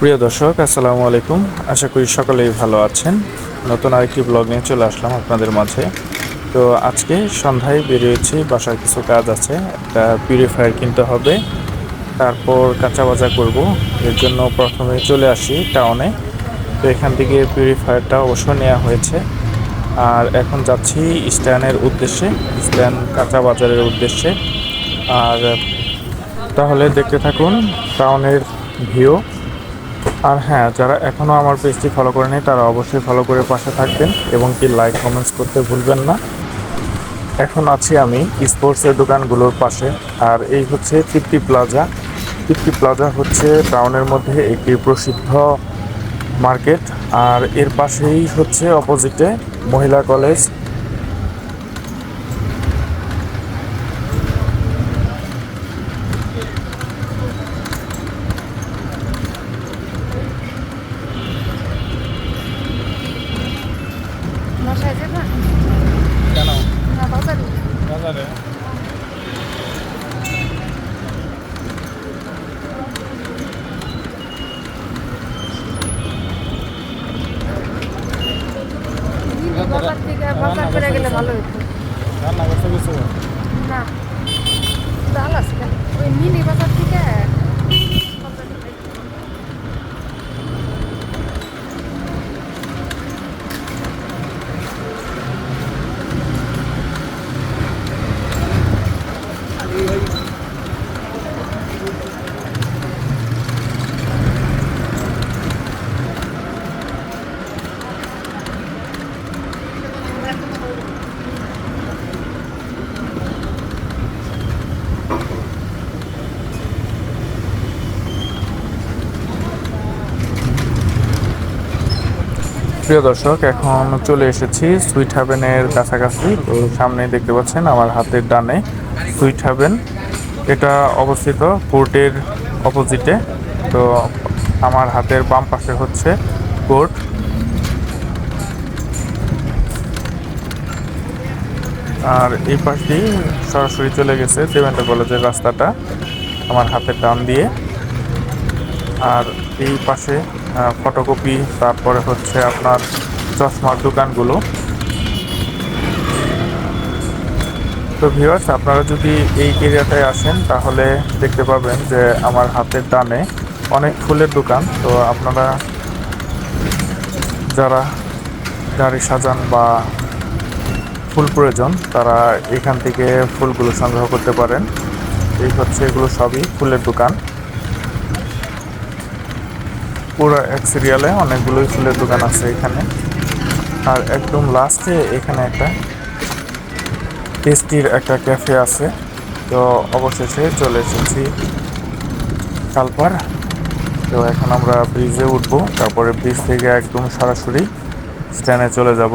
প্রিয় দর্শক, আসসালামু আলাইকুম। আশা করি সকলেই ভালো আছেন। নতুন আরেকটি ব্লগ নিয়ে চলে আসলাম আপনাদের মাঝে। তো আজকে সন্ধ্যায় বেরিয়েছি বাসার কিছু কাজ আছে, একটা পিউরিফায়ার কিনতে হবে। তারপর কাঁচা বাজা করব। এর জন্য প্রথমে চলে আসি টাউনে তো এখান থেকে পিউরিফায়ারটা অবশ্য নেওয়া হয়েছে। আর এখন যাচ্ছি স্ট্যান্ডের উদ্দেশ্যে, স্ট্যান্ড কাঁচা বাজারের উদ্দেশ্যে। আর তাহলে দেখতে থাকুন টাউনের ভিউ আর হ্যাঁ যারা এখনও আমার পেজটি ফলো করেনি, তারা অবশ্যই ফলো করে পাশে থাকবেন এবং কি লাইক কমেন্টস করতে ভুলবেন না। এখন আছি আমি স্পোর্টসের দোকানগুলোর পাশে, আর এই হচ্ছে তৃপ্তি প্লাজা তৃপ্তি প্লাজা হচ্ছে টাউনের মধ্যে একটি প্রসিদ্ধ মার্কেট আর এর পাশেই হচ্ছে অপোজিটে মহিলা কলেজ কেন? না বাজারে। বাজারে? করে গেলে ভালো হতো রান্না করতে কিছু? না। ডাল আছে কেন? ওই মিনি বাজার থেকে প্রিয় দর্শক, এখন চলে এসেছি সুইট হাভেনের কাছাকাছি। তো সামনে দেখতে পাচ্ছেন আমার হাতের ডানে সুইট হাভেন। এটা অবস্থিত কোর্টের অপোজিটে। তো আমার হাতের বাম পাশে হচ্ছে কোর্ট। আর এই পাশ দিয়ে সরাসরি চলে গেছে দেবেন্দ্র কলেজের রাস্তাটা, আমার হাতের ডান দিয়ে। আর এই পাশে ফটোকপি তারপরে হচ্ছে আপনার চশমার দোকানগুলো। তো ভিউয়ার্স আপনারা যদি এই এরিয়াটায় আসেন, তাহলে দেখতে পাবেন যে আমার হাতের ডানে অনেক ফুলের দোকান। তো আপনারা যারা গাড়ি সাজান বা ফুল প্রয়োজন, তারা এখান থেকে ফুলগুলো সংগ্রহ করতে পারেন। এই হচ্ছে এগুলো সবই ফুলের দোকান। পুরো এক সিরিয়ালে অনেকগুলোই ফুলের দোকান আছে এখানে। আর একদম লাস্টে এখানে একটা টেস্টির একটা ক্যাফে আছে। তো অবশেষে চলে এসেছি কালপার। তো এখন আমরা ব্রিজে উঠবো। তারপরে ব্রিজ থেকে একদম সরাসরি স্ট্যান্ডে চলে যাব।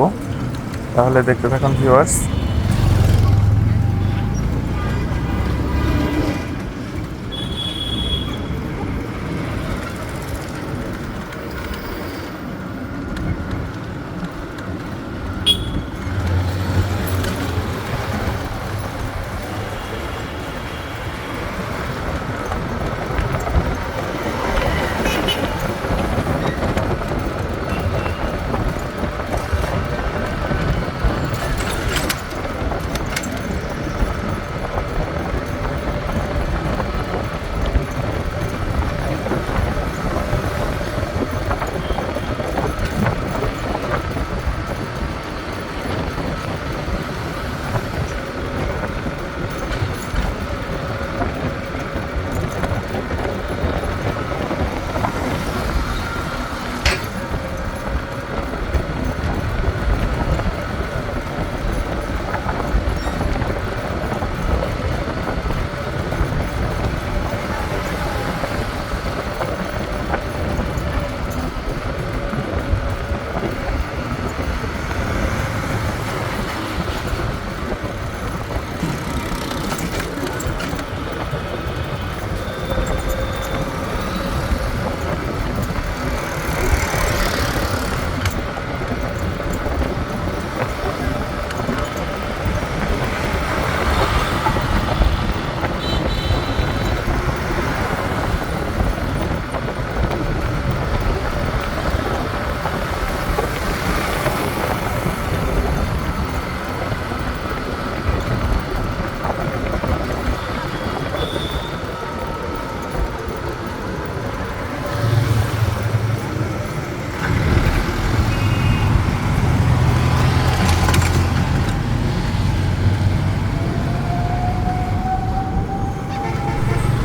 তাহলে দেখতে থাকুন ভিউয়ার্স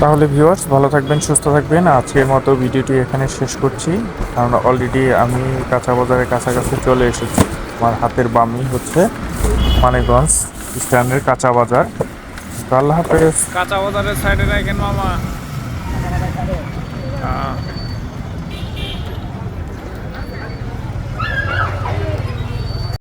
তাহলে ভিউয়ার্স ভালো থাকবেন, সুস্থ থাকবেন। আজকের মতো ভিডিওটি এখানে শেষ করছি। কারণ অলরেডি আমি কাঁচা বাজারের কাছাকাছি চলে এসেছি। আমার হাতের বামি হচ্ছে মানিকগঞ্জ স্ট্যান্ডের কাঁচা বাজার। আল্লাহ হাফেজ। কাঁচা বাজারের সাইডে রাখেন মামা।